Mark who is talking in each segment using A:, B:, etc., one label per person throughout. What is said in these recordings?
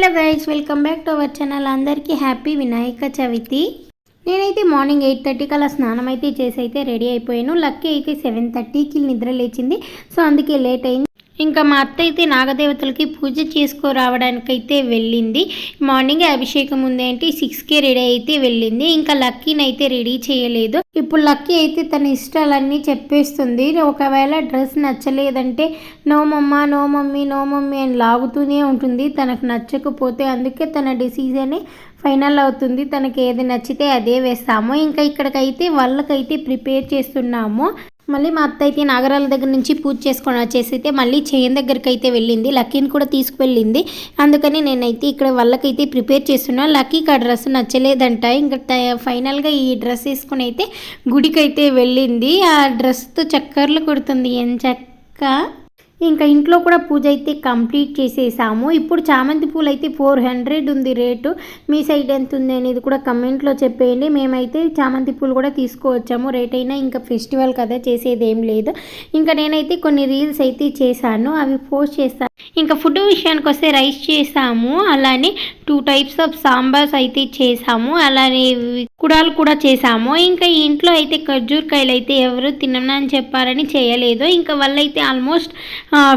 A: Hello guys welcome back to our channel అందరికీ happy Vinayaka Chavithi. నేనైతే morning eight థర్టీకి అలా స్నానం అయితే చేసి అయితే రెడీ అయిపోయాను. లక్కీ అయితే సెవెన్ థర్టీకి నిద్ర లేచింది. సో అందుకే లేట్ అయింది. ఇంకా మా అత్త అయితే నాగదేవతలకి పూజ చేసుకోరావడానికైతే వెళ్ళింది. మార్నింగ్ అభిషేకం ఉంది అంటే సిక్స్కే రెడీ అయితే వెళ్ళింది. ఇంకా లక్కీని అయితే రెడీ చేయలేదు. ఇప్పుడు లక్కీ అయితే తన ఇష్టాలన్నీ చెప్పేస్తుంది. ఒకవేళ dress నచ్చలేదంటే no mamma no mummy no mummy అని లాగుతూనే ఉంటుంది. తనకు నచ్చకపోతే అందుకే తన డిసిజన్ ఫైనల్ అవుతుంది. తనకి ఏది నచ్చితే అదే వేస్తాము. ఇంకా ఇక్కడికైతే వాళ్ళకైతే ప్రిపేర్ చేస్తున్నాము. మళ్ళీ మా అత్త అయితే నాగరాల దగ్గర నుంచి పూజ చేసుకొని వచ్చేసి అయితే మళ్ళీ చేయన్ దగ్గరికి అయితే వెళ్ళింది. లక్కీని కూడా తీసుకువెళ్ళింది. అందుకని నేనైతే ఇక్కడ వాళ్ళకైతే ప్రిపేర్ చేస్తున్నా. లక్కీకి ఆ డ్రెస్ నచ్చలేదంట. ఇంకా ఫైనల్గా ఈ డ్రెస్ వేసుకుని అయితే గుడికి అయితే వెళ్ళింది. ఆ డ్రెస్తో చక్కర్లు కొడుతుంది. ఏం చక్క? ఇంకా ఇంట్లో కూడా పూజ అయితే కంప్లీట్ చేసేసాము. ఇప్పుడు చామంతి పూలు అయితే ఫోర్ హండ్రెడ్ ఉంది రేటు. మీ సైడ్ ఎంత ఉంది అనేది కూడా కమెంట్లో చెప్పేయండి. మేమైతే చామంతి పూలు కూడా తీసుకువచ్చాము. రేట్ అయినా ఇంకా ఫెస్టివల్ కదా చేసేది ఏం లేదు. ఇంకా నేనైతే కొన్ని రీల్స్ అయితే చేశాను. అవి పోస్ట్ చేస్తాను ఇంకా ఫుడ్ విషయానికి వస్తే రైస్ చేసాము. అలానే టూ టైప్స్ ఆఫ్ సాంబార్స్ అయితే చేసాము. అలానే కుడాలు కూడా చేసాము ఇంకా ఈ ఇంట్లో అయితే ఖర్జూరకాయలు అయితే ఎవరు తినమని చెప్పారని చేయలేదు. ఇంకా వాళ్ళైతే ఆల్మోస్ట్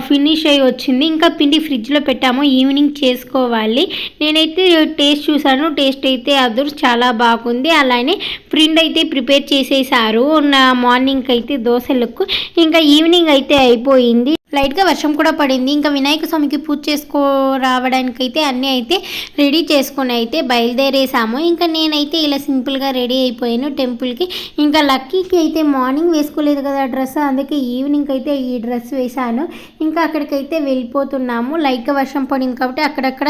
A: ఫినిష్ అయ్యి వచ్చింది. ఇంకా పిండి ఫ్రిడ్జ్లో పెట్టాము. ఈవినింగ్ చేసుకోవాలి. నేనైతే టేస్ట్ చూశాను. టేస్ట్ అయితే అదురు చాలా బాగుంది. అలానే ప్రింట్ అయితే ప్రిపేర్ చేసేసారు. నా మార్నింగ్ అయితే దోశలకు. ఇంకా ఈవినింగ్ అయితే అయిపోయింది. లైట్గా వర్షం కూడా పడింది. ఇంకా వినాయక స్వామికి పూజ చేసుకో రావడానికైతే అయితే అన్నీ అయితే రెడీ చేసుకొని అయితే బయలుదేరేసాము. ఇంకా నేనైతే ఇలా సింపుల్గా రెడీ అయిపోయాను టెంపుల్కి. ఇంకా లక్కీకి అయితే మార్నింగ్ వేసుకోలేదు కదా డ్రెస్ అందుకే ఈవినింగ్ అయితే ఈ డ్రెస్ వేశాను. ఇంకా అక్కడికైతే వెళ్ళిపోతున్నాము. లైట్గా వర్షం పడింది కాబట్టి అక్కడక్కడ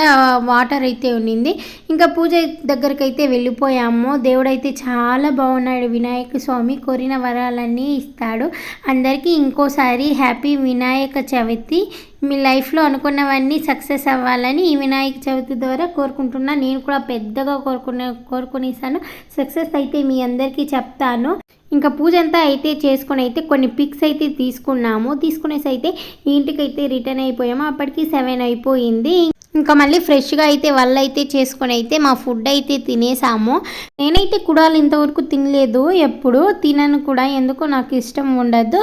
A: వాటర్ అయితే ఉండింది. ఇంకా పూజ దగ్గరకైతే వెళ్ళిపోయాము. దేవుడైతే చాలా బాగున్నాడు. వినాయక స్వామి కోరిన వరాలన్నీ ఇస్తాడు. అందరికీ ఇంకోసారి హ్యాపీ వినాయక చవితి. మీ లైఫ్లో అనుకున్నవన్నీ సక్సెస్ అవ్వాలని ఈ వినాయక చవితి ద్వారా కోరుకుంటున్నా. నేను కూడా పెద్దగా కోరుకునే కోరుకునేసాను సక్సెస్ అయితే మీ అందరికీ చెప్తాను. ఇంకా పూజ అంతా అయితే చేసుకుని అయితే కొన్ని పిక్స్ అయితే తీసుకున్నాము. తీసుకునేసి అయితే ఇంటికి అయితే రిటర్న్ అయిపోయాము. అప్పటికి సెవెన్ అయిపోయింది. ఇంకా మళ్ళీ ఫ్రెష్గా అయితే వాళ్ళు అయితే చేసుకొని అయితే మా ఫుడ్ అయితే తినేసాము. నేనైతే కుడాలు ఇంతవరకు తినలేదు ఎప్పుడు తినను కూడా ఎందుకో నాకు ఇష్టం ఉండదు.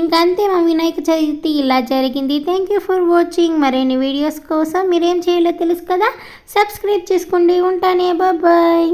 A: ఇంకంతే మా వినాయక చవితి ఇలా జరిగింది. థ్యాంక్ యూ ఫర్ వాచింగ్ మరిన్ని వీడియోస్ కోసం మీరేం చేయాలో తెలుసు కదా? సబ్స్క్రైబ్ చేసుకోండి. ఉంటానే. బాయ్